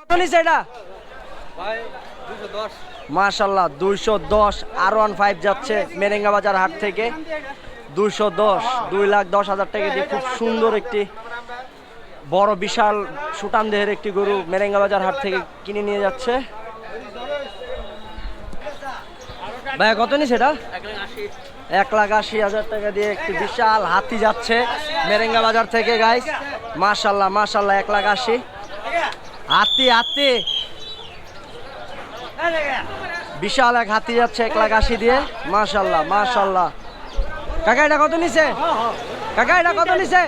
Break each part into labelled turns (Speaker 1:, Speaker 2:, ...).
Speaker 1: কত নিছে এটা? মাশাল্লাহ দুইশো দশ আর ওয়ান ফাইভ যাচ্ছে মেরেঙ্গা বাজার হাট থেকে। দুইশো দশ দুই লাখ দশ হাজার টাকা দিয়ে খুব সুন্দর একটি বড় বিশাল সুটান দেহের একটি গরু মেরেঙ্গা বাজার হাট থেকে কিনে নিয়ে যাচ্ছে। ভাইয়া কত নিছে এটা? এক লাখ আশি হাজার টাকা দিয়ে একটি বিশাল হাতি যাচ্ছে মেরেঙ্গা বাজার থেকে গাইস মাশাল্লাহ মাশাল্লাহ এক লাখ আশি। হাতি হাতি। বিশাল এক হাতি যাচ্ছে এক লাখ আশি দিয়ে। মাশাল্লাহ মাশাল্লাহ। কাকা এটা কত নিছে? কাকা এটা কত নিছে?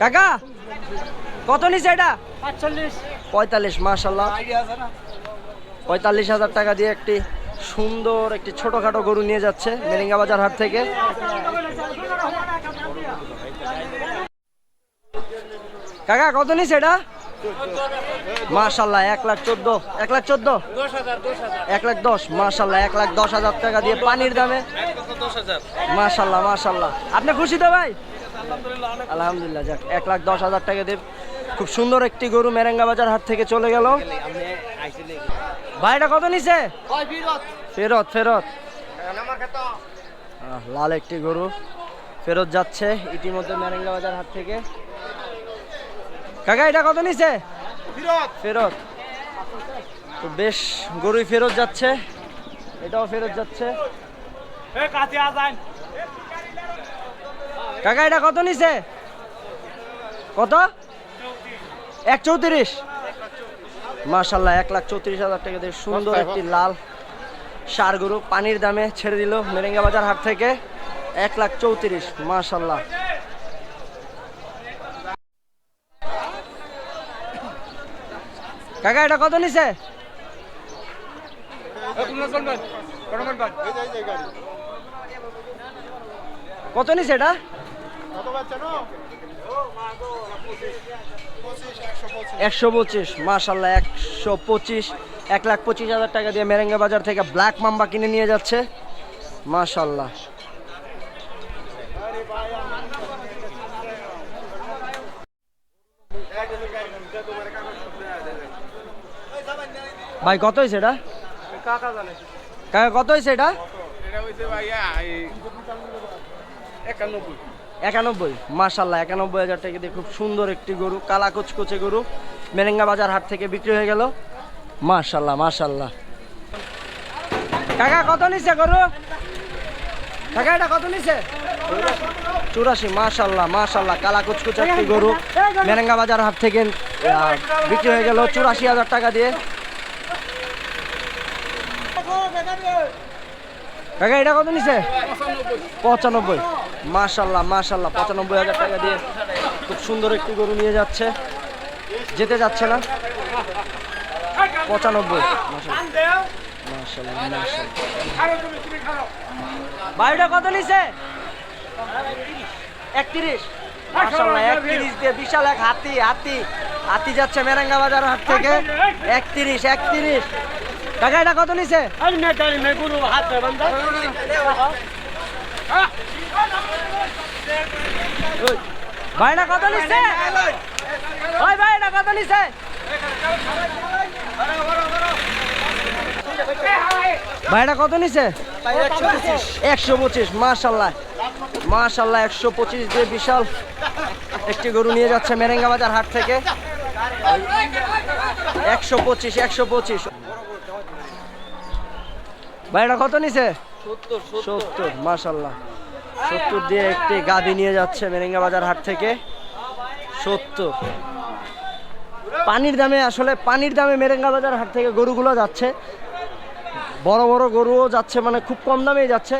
Speaker 1: কাকা কত নিছে এটা? পঁয়তাল্লিশ মাশাল্লাহ। পঁয়তাল্লিশ হাজার টাকা দিয়ে একটি সুন্দর একটি ছোটখাটো গরু নিয়ে যাচ্ছে মেরিঙ্গা বাজার হাট থেকে। কাকা কত নিছে এটা? মাশাল্লাহ এক লাখ চোদ্দ এক লাখ চোদ্দ? এক লাখ দশ মাশাল্লাহ এক লাখ দশ হাজার টাকা দিয়ে পানির দামে। মাশাল্লাহ মাশাল্লাহ। আপনি খুশি তো ভাই? আলহামদুলিল্লাহ যাক এক লাখ দশ হাজার টাকা দিয়ে খুব সুন্দর একটি গরু মেরেঙ্গা বাজার হাট থেকে চলে গেল। ভাই এটা কত নিছে? ফেরত? ফেরত লাল একটি গরু। ফেরত যাচ্ছে ইতিমধ্যে মেরেঙ্গা বাজার হাট থেকে। কাকা এটা কত নিছে? ফেরত। তো বেশ গরুই ফেরত যাচ্ছে। এটাও ফেরত যাচ্ছে। কাকা এটা কত নিছে? কত? এক চৌত্রিশ। মাশাল্লাহ এক লাখ চৌত্রিশ হাজার টাকা দিয়ে সুন্দর একটি লাল সার গরু পানির দামে ছেড়ে দিল মেরেঙ্গা বাজার হাট থেকে। এক লাখ চৌত্রিশ মাশাল্লাহ কাকা, এটা কত নিছে? কত নিছে এটা? একশো পঁচিশ মাশাল্লাহ একশো পঁচিশ, এক লাখ পঁচিশ হাজার টাকা দিয়ে মেরেঙ্গা বাজার থেকে ব্ল্যাক মাম্বা কিনে নিয়ে যাচ্ছে। মাশাল্লাহ ভাই, কত হয়েছে এটা? কাকা, কত হয়েছে এটা? একানব্বই। মাশাল্লাহ একানব্বই হাজার টাকা দিয়ে খুব সুন্দর একটি গরু কালা কুচকুচে গরু। মেরেঙ্গা বাজার হাট থেকে বিক্রি হয়ে গেল। মাশাল্লাহ মার্শাল্লাহ কাকা, কত নিছে গরু? কাকা, এটা কত নিছে? চুরাশি মাশাল্লাহ মাশাল্লাহ কালা কুচকুচে একটি গরু। মেরেঙ্গা বাজার হাট থেকে বিক্রি হয়ে গেল চুরাশি হাজার টাকা দিয়ে। কাকা, এটা কত নিছে? পঁচানব্বই। মাশাল্লাহ মাশাল্লাহ, পঁচানব্বই হাজার টাকা দিয়ে খুব সুন্দর একটি গরু নিয়ে যাচ্ছে। যেতে যাচ্ছে না। পঁচানব্বই বাড়িটা কত নিছে? একত্রিশ। মাশাল্লাহ, একত্রিশ দিয়ে বিশাল এক হাতি হাতি। হাতি যাচ্ছে মেরাঙ্গা বাজার হাট থেকে। একত্রিশ একত্রিশ। কাকা এটা কত নিছে? ওই, ভাইটা কত নিচ্ছে ওই ভাইটা কত নিচ্ছে ভাইটা কত নিচ্ছে একশো পঁচিশ মাশাল্লাহ। মাশাল্লাহ একশো পঁচিশ দিয়ে বিশাল একটি গরু নিয়ে যাচ্ছে মেরেঙ্গা বাজার হাট থেকে। একশো পঁচিশ একশো পঁচিশ। ভাইটা কত নিছে? সত্তর মাসাল্লাহ সত্তর দিয়ে একটি গাভী নিয়ে যাচ্ছে মেরেঙ্গা বাজার হাট থেকে। সত্তর। পানির দামে আসলে পানির দামে মেরেঙ্গা বাজার হাট থেকে গরুগুলো যাচ্ছে। বড় বড় গরুও যাচ্ছে মানে খুব কম দামেই যাচ্ছে।